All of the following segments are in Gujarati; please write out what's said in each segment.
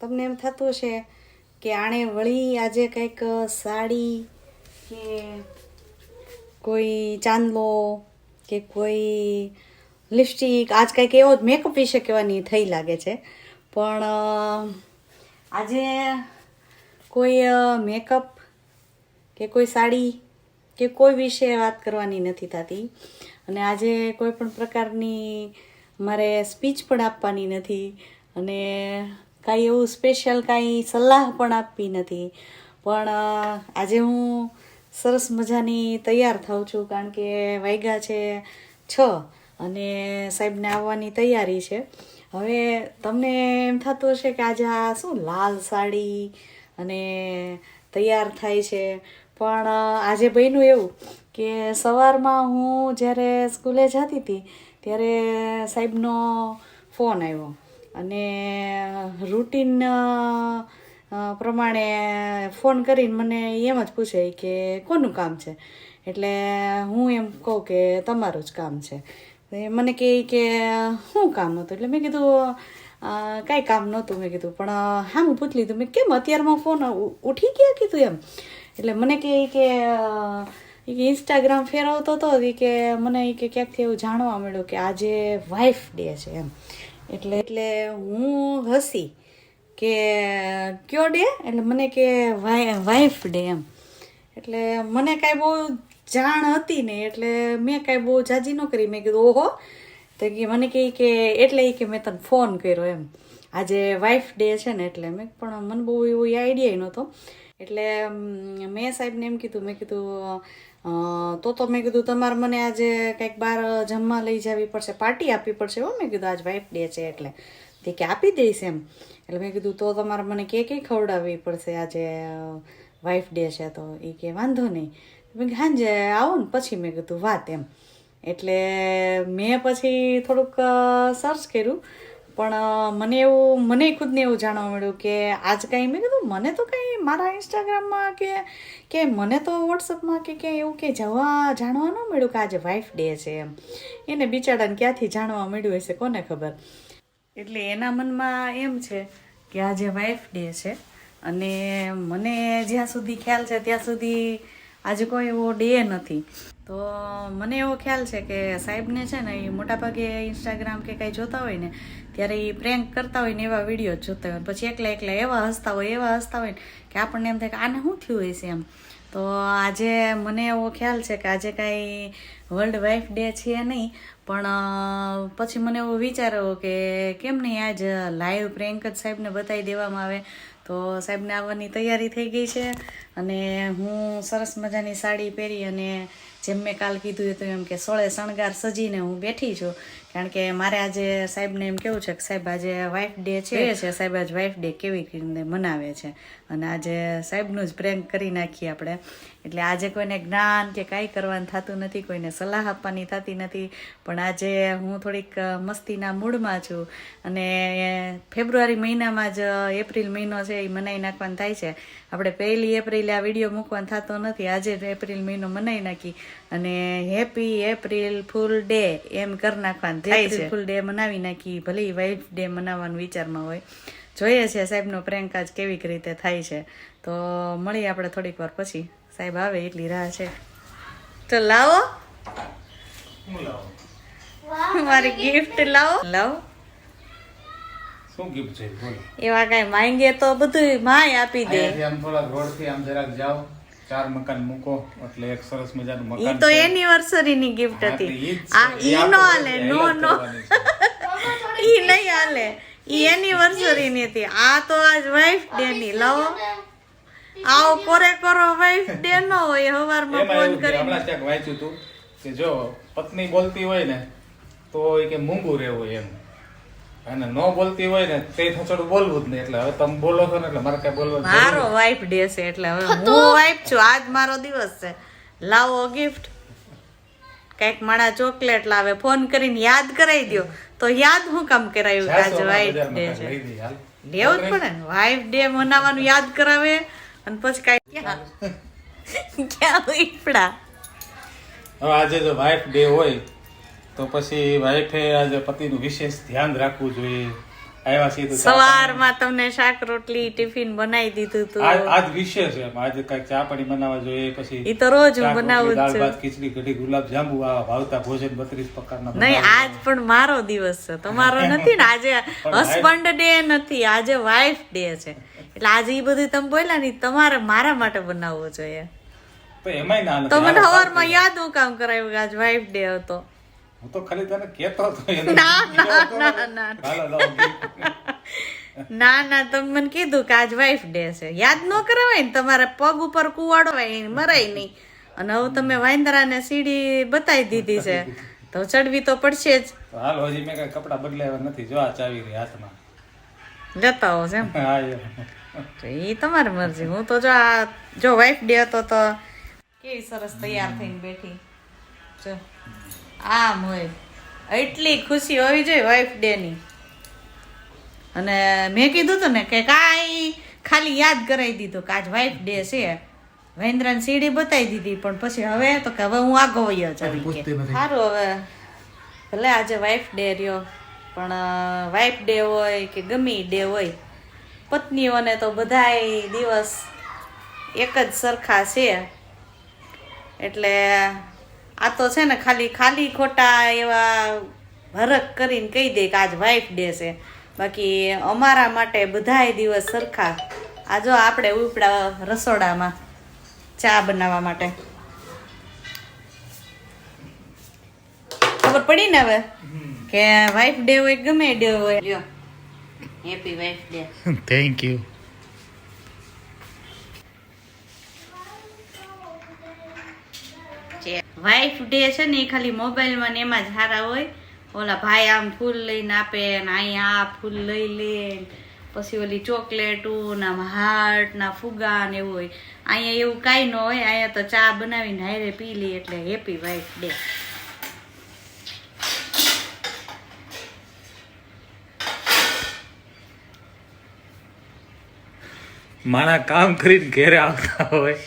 તમને એમ થતું હશે કે આણે વળી આજે કંઈક સાડી કે કોઈ ચાંદલો કે કોઈ લિપસ્ટિક, આજ કંઈક એવો જ મેકઅપ વિશે કહેવાની થઈ લાગે છે. પણ આજે કોઈ મેકઅપ કે કોઈ સાડી કે કોઈ વિશે વાત કરવાની નથી થતી. અને આજે કોઈ પણ પ્રકારની મારે સ્પીચ પણ આપવાની નથી. અને કાંઈ એવું સ્પેશિયલ કાંઈ સલાહ પણ આપવી નથી. પણ આજે હું સરસ મજાની તૈયાર થાઉં છું કારણ કે વાગ્યા છે છ અને સાહેબને આવવાની તૈયારી છે. હવે તમને એમ થતું હશે કે આજે આ શું લાલ સાડી અને તૈયાર થાય છે. પણ આજે બન્યું એવું કે સવારમાં હું જ્યારે સ્કૂલે જતી હતી ત્યારે સાહેબનો ફોન આવ્યો. અને રૂટીન પ્રમાણે ફોન કરીને મને એમ જ પૂછે કે કોનું કામ છે? એટલે હું એમ કહું કે તમારું જ કામ છે. મને કહે કે શું કામ હતું એટલે મેં કીધું કાંઈ કામ નહોતું, મેં કીધું. પણ હા હું પૂછી લીધું મેં કેમ અત્યારમાં ફોન ઉઠી ગયા કીધું એમ? એટલે મને કહે કે ઇન્સ્ટાગ્રામ ફેરવતો હતો કે મને કે ક્યાંકથી એવું જાણવા મળ્યું કે આજે વાઇફ ડે છે એમ. એટલે એટલે હું હસી કે કયો ડે? એટલે મને કે વાઇફ ડે એમ. એટલે મને કાંઈ બહુ જાણ હતી ને, એટલે મેં કાંઈ બહુ જાજી ન કરી. મેં કીધું, ઓહો. તો કે મને કહે કે એટલે એ કે મેં તને ફોન કર્યો એમ. આજે વાઇફ ડે છે ને એટલે મેં પણ મને બહુ એવો આઈડિયા નહોતો. એટલે મેં સાહેબને એમ કીધું, મેં કીધું તો તો મેં કીધું, તમારે મને આજે કંઈક બહાર જમવા લઈ જવી પડશે, પાર્ટી આપવી પડશે. હો, મેં કીધું, આજ વાઇફ ડે છે એટલે. તે કે, આપી દઈશ એમ. એટલે મેં કીધું, તો તમારે મને કે કંઈ ખવડાવવી પડશે આજે વાઇફ ડે છે તો? એ કે, વાંધો નહીં. મેં કીધું સાંજે આવો ને, પછી મેં કીધું વાત એમ. એટલે મેં પછી થોડુંક સર્ચ કર્યું. પણ મને એવું, મને ખુદને એવું જાણવા મળ્યું કે આજ કાંઈ, મેં કીધું, મને તો કંઈ મારા ઇન્સ્ટાગ્રામમાં કે કે મને તો વોટ્સઅપમાં કે કે એવું કે જવા, જાણવા ન મળ્યું કે આજે વાઇફ ડે છે એમ. એને બિચારાને ક્યાંથી જાણવા મળ્યું હશે, કોને ખબર? એટલે એના મનમાં એમ છે કે આજે વાઇફ ડે છે અને મને જ્યાં સુધી ખ્યાલ છે, ત્યાં સુધી આજે કોઈ એવો ડે નથી. તો, મને એવો ખ્યાલ છે કે સાહેબને છે ને એ મોટાભાગે ઇન્સ્ટાગ્રામ કે કાંઈ જોતા હોય ને ત્યારે એ પ્રેન્ક કરતા હોય ને એવા વીડિયો જોતા હોય. પછી એકલા એકલા એવા હસતા હોય, એવા હસતા હોય કે આપણને એમ થાય કે આને શું થયું હશે એમ. તો આજે મને એવો ખ્યાલ છે કે આજે કાંઈ વર્લ્ડ વાઇફ ડે છે નહીં, પણ પછી મને એવો વિચાર આવ્યો કે કેમ નહીં આજ લાઈવ પ્રેન્ક જ સાહેબને બતાવી દેવામાં આવે. તો સાહેબને આવવાની તૈયારી થઈ ગઈ છે અને હું સરસ મજાની સાડી પહેરી અને જેમ મેં કાલ કીધું હતું એમ કે સોળે શણગાર સજીને હું બેઠી છું. કારણ કે મારે આજે સાહેબને એમ કેવું છે કે સાહેબ આજે વાઇફ ડે છે. છે. સાહેબ આજ વાઇફ ડે કેવી રીતે મનાવે છે. અને આજે સાહેબનું જ પ્રેમ કરી નાખીએ આપણે. એટલે આજે કોઈને જ્ઞાન કે કાંઈ કરવાનું થતું નથી કોઈને સલાહ આપવાની થતી નથી. પણ આજે હું થોડીક મસ્તીના મૂડમાં છું. અને ફેબ્રુઆરી મહિનામાં જ એપ્રિલ મહિનો છે એ મનાઈ નાખવાનું થાય છે. આપણે પહેલી એપ્રિલે આ વીડિયો મૂકવાનો થતો નથી આજે જ એપ્રિલ મહિનો મનાઈ નાખી. અને હેપી એપ્રિલ ફૂલ ડે એમ કરી નાખવાનું થાય છે. ફૂલ ડે મનાવી નાખી ભલે વાઇફ ડે મનાવવાનું વિચારમાં હોય. જોઈએ છે સાહેબનો પ્રેન્ક આજ કેવી રીતે થાય છે. તો મળીએ આપણે થોડીક વાર પછી. સાહેબ આવે એટલી રાહ છે. તો લાવો. મારી ગિફ્ટ લાવો. લાવો. શું ગિફ્ટ છે? બોલો. એવા કઈ માંગે તો બધું માય આપી દે. આમ થોડા રોડથી આમ જરાક જાઓ. ચાર મકાન મૂકો એટલે એક સરસ મજાનું ઈ મકાન તો એનિવર્સરી ની ગિફ્ટ હતી. ઈ. આ ઈ ઈ નો આલે નો નો. ઈ નહીં આલે ઈ એનિવર્સરી ની હતી. આ તો આજ વાઇફ ડે ની લાવો. આવો કોરે કરો વાઇફ ડે નો હોય હવારમાં ફોન કરી હમણાં ક્યાંક વાંચ્યું હતું કે જો પત્ની બોલતી હોય ને તો એ કે મૂંગું રહેવું એમ. અને નો બોલતી હોય ને તે થોડું બોલવું જ નહીં. એટલે હવે તમે બોલો છો ને એટલે મારે કઈ બોલવું મારો વાઇફ ડે છે એટલે હવે હું વાઇફ છું. આજ મારો દિવસ છે. લાવો ગિફ્ટ કંઈક માણા ચોકલેટ લાવે. ફોન કરીને યાદ કરાવી દો તો યાદ હું કામ કરાયું કે આજે વાઇફ ડે છે? લેવું જ પડે ને. વાઇફ ડે મનાવવાનું યાદ કરાવે અને પછી કાંઈ ક્યાં? ક્યાં હવે આજે જો વાઇફ ડે હોય તો પછી વાઈફે આજે પતિનું વિશેષ ધ્યાન રાખવું જોઈએ. આવ્યા છીએ તો સવારમાં તમને શાક રોટલી ટિફિન બનાવી દીધું હતું આજ વિશેષ છે એમ. આજે કંઈક ચા પાણી બનાવવા જોઈએ પછી એ તો રોજ હું બનાવું દાળ ભાત ખીચડી કઢી ગુલાબ જાંબુ આવા ભાવતા ભોજન બત્રીસ પ્રકારના નહીં આજ પણ મારો દિવસ છે. તમારો નથી ને? આજે હસબન્ડ ડે નથી આજે વાઈફ ડે છે. એટલે આજે એ બધું તમે બોલ્યા ને તમારે મારા માટે બનાવવું જોઈએ. તો એમાંય ના તો મને સવારમાં યાદ હું કામ કરાવ્યું આજ વાઈફ ડે હતો. હું તો ખાલી તને કહેતો હતો ના, ના, ના, ના. ના. ના તમે મને કીધું કે આજ વાઇફ ડે છે. યાદ ન કરાવાય ને તમારે પગ ઉપર કુવાડો હોય મરાય નહીં. અને હવે તમે વાંદરાને સીડી બતાવી દીધી છે. તો ચડવી તો પડશે જ. હાલ હજી મેં કઈ કપડા બદલાવ્યા નથી. જો આ ચાવી રહી હાથમાં. જતા હો છે તો એ તમારી મરજી. હું તો જો આ જો વાઇફ ડે હતો તો કેવી સરસ તૈયાર થઈને બેઠી. જો. આમ હોય. એટલી ખુશી હોવી જોઈએ વાઇફ ડેની અને મેં કીધું હતું ને કે કાંઈ ખાલી યાદ કરાવી દીધું કે આજ વાઇફ ડે છે. મહેન્દ્રાને સીડી બતાવી દીધી પણ પછી હવે તો કે હવે હું આગો વયો જ આવી પૂછતી કે. નથી. સારું હવે. ભલે આજે વાઇફ ડે રહ્યો પણ વાઇફ ડે હોય કે ગમી ડે હોય પત્નીઓને તો બધાય દિવસ એક જ સરખા છે. એટલે આ તો છે ને ખાલી ખાલી ખોટા એવા ભરક કરીને કહી દે કે આજ વાઇફ ડે છે. બાકી અમારા માટે બધાય દિવસ સરખા. આ જો આપણે ઉપડા રસોડામાં ચા બનાવવા માટે. ખબર પડી ને હવે? કે વાઇફ ડે હોય ગમે ડે હોય? Happy wife day thank you wife day છે ને એ ખાલી મોબાઈલમાં ને એમાં જ સારા હોય. ઓલા ભાઈ આમ ફૂલ લઈને આપે ને અહીંયા આ ફૂલ લઈ લે. પછી ઓલી ચોકલેટું ના હાર્ટ ના ફુગા ને એવું હોય. અહીંયા એવું કાંઈ ન હોય, અહીંયા તો ચા બનાવીને હારે પી લે એટલે હેપી વાઇફ ડે. માણા કામ કરીને ઘેરે આવતા હોય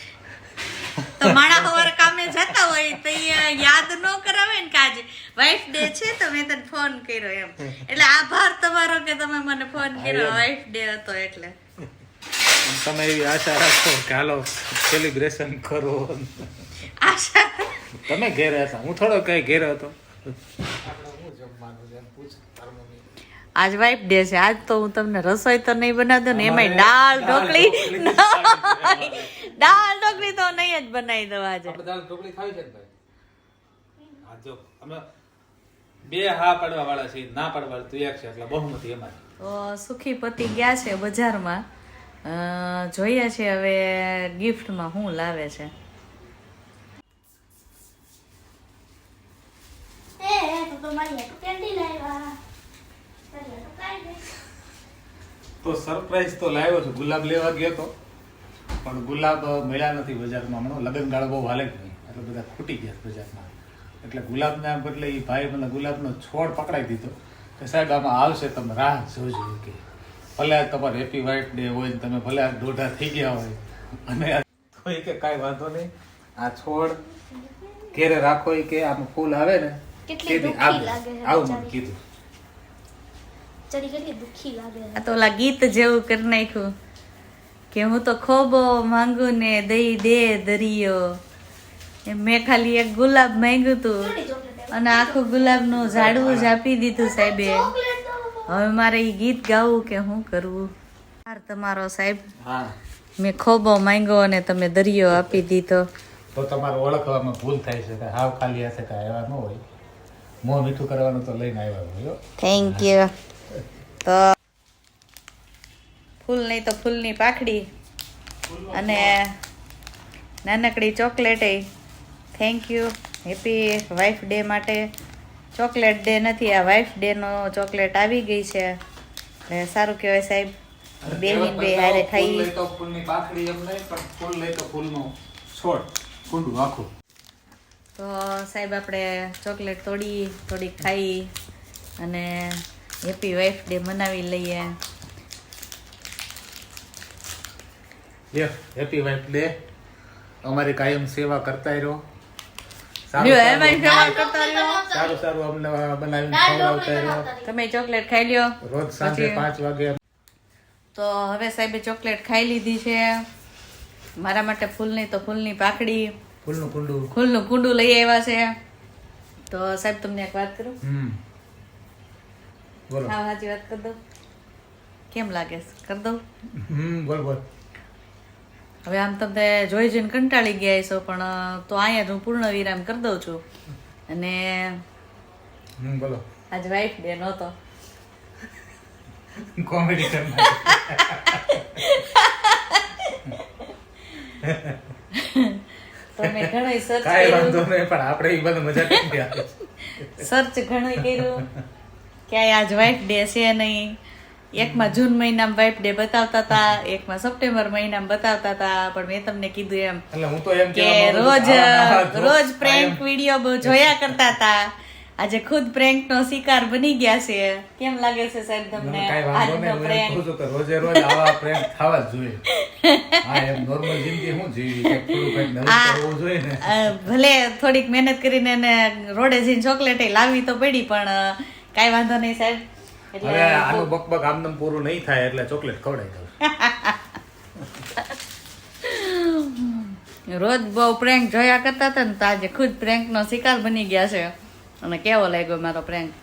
તો માણા સવારે કામે જતા હોય તો એ યાદ ન કરાવે ને કે આજે વાઇફ ડે છે તો મેં તને ફોન કર્યો એમ. એટલે આભાર તમારો કે તમે મને ફોન કર્યો. વાઇફ ડે હતો એટલે. તમે એવી આશા રાખો કે હાલો સેલિબ્રેશન કરો. આશા? તમે ઘેર હતા. હું થોડો કઈ ઘેર હતો. આજ વાઇફ ડે છે. આજ તો હું તમને રસોઈ તો નહીં બનાવી દઉં ને એમાંય દાળ ઢોકળી દાળ ઢોકળી તો નહીં જ બનાવી દઉં આજે. દાળ ઢોકળી ખાવી છે ને ભાઈ? હા જો અમે બે હા પાડવા વાળા છે ના પાડવા તો એક છે એટલે બહુમતી એમાં તો સુખી પતિ ગયા છે બજારમાં. અ, જોઈએ છે હવે ગિફ્ટમાં શું લાવે છે. તો સરપ્રાઈઝ તો લાવ્યો છું ગુલાબ લેવા ગયો તો. પણ ગુલાબ મળ્યા નથી બજારમાં હમણાં લગ્ન ગાળો બહુ હાલે જ નહીં. એટલે બધા ખૂટી ગયા બજારમાં. એટલે ગુલાબના બદલે એ ભાઈ મને ગુલાબનો છોડ પકડાવી દીધો. કે સાહેબ આમાં આવશે તમે રાહ જોજો કે. ભલે તમારે તમારો હેપી વાઇફ ડે હોય ને તમે ભલે આ દોઢા થઈ ગયા હોય અને આ તો એ કે કાંઈ વાંધો નહીં. આ છોડ ઘેરે રાખો એ કે આમ ફૂલ આવે ને કેટલી આવું. આવું મને કીધું. ચડી કેટલી દુઃખી લાગે આ તો ઓલા ગીત જેવું કરી નાખ્યું. કે હું તો ખોબો માંગુ ને દઈ દે દરિયો. મેં ખાલી એક ગુલાબ માંગ્યું તું અને આખું ગુલાબનું ઝાડવું જ આપી દીધું સાહેબે. હવે મારે એ ગીત ગાવું કે શું કરવું? તમારો સાહેબ. મેં ખોબો માંગ્યો અને તમે દરિયો આપી દીધો. તો તમારે ઓળખવામાં ભૂલ થાય છે કે હાવ ખાલી હશે કે આવ્યા ન હોય. મોં મીઠું કરવાનું તો લઈને આવ્યા હોય થેન્ક યુ તો ફૂલ નહીં તો ફૂલની પાખડી. અને નાનકડી chocolate thank you happy wife day માટે ચોકલેટ ડે નથી. આ વાઇફ ડે નો ચોકલેટ આવી ગઈ છે. એટલે સારું કહેવાય સાહેબ. બે બે હારે ખાઈ. તો ફૂલની પાખડી એમ નહીં પણ ફૂલ લઈ તો ફૂલનો છોડ કુંડું આખું. તો સાહેબ આપણે ચોકલેટ તોડી થોડી ખાઈ અને હેપી વાઇફ ડે મનાવી લઈએ. હેપી વાઇફ ડે અમારી કાયમ સેવા કરતા રહ્યો. સારું સારું. અમને બનાવીને દાળ ખવડાવતા ઢોકળી રહ્યો. બનાવતા રહી. તમે ચોકલેટ ખાઈ લ્યો. રોજ સાંજે પાંચ વાગે. તો હવે સાહેબે ચોકલેટ ખાઈ લીધી છે. મારા માટે ફૂલની તો ફૂલની પાકડી ફૂલનું કુંડું. ફૂલનું કુંડું લઈ આવ્યા છે. તો સાહેબ તમને એક વાત કરું? બોલો. હા સાચી વાત કરી દઉં કેમ લાગે? છે? કરી દઉં બોલ બોલ. હવે આમ તમને જોઈ જોઈને કંટાળી ગયા છો પણ તો અહીંયા જ હું પૂર્ણ વિરામ કરી દઉં છું. અને બોલો. આજ વાઈફ ડે નહોતો. કોમેડી તો મેં ઘણું સર્ચ કર્યું. પણ આપણે એ બધું મજા કરી સર્ચ ઘણું કર્યું. ક્યાંય આજ વાઈફ ડે છે નહીં. એકમાં જૂન મહિનામાં વાઇફ ડે બતાવતા હતા એકમાં સપ્ટેમ્બર મહિનામાં બતાવતા હતા પણ મેં તમને કીધું એમ એટલે હું તો એમ કે રોજ રોજ પ્રેન્ક વીડિયો જોયા કરતા હતા. આજે ખુદ પ્રેન્ક નો શિકાર બની ગયા છે. કેમ લાગે છે સાહેબ તમને આજનો રોજે રોજ આવા પ્રેન્ક થવા જ જોઈએ. હા એમ નોર્મલ જિંદગી શું જીવી થોડું કંઈક નવું આ- કરવું જોઈએ ને. ભલે થોડીક મહેનત કરીને રોડે જઈને ચોકલેટ લાવવી તો પડી પણ કાઈ વાંધો નહીં સાહેબ. હવે આનું બકબક આમનામ પૂરું નહીં થાય એટલે ચોકલેટ ખવડાવી દઉં. રોજ બહુ પ્રેન્ક જોયા કરતા હતા ને તો આજે ખુદ prank નો શિકાર બની ગયા છે. અને કેવો લાગ્યો મારો પ્રેન્ક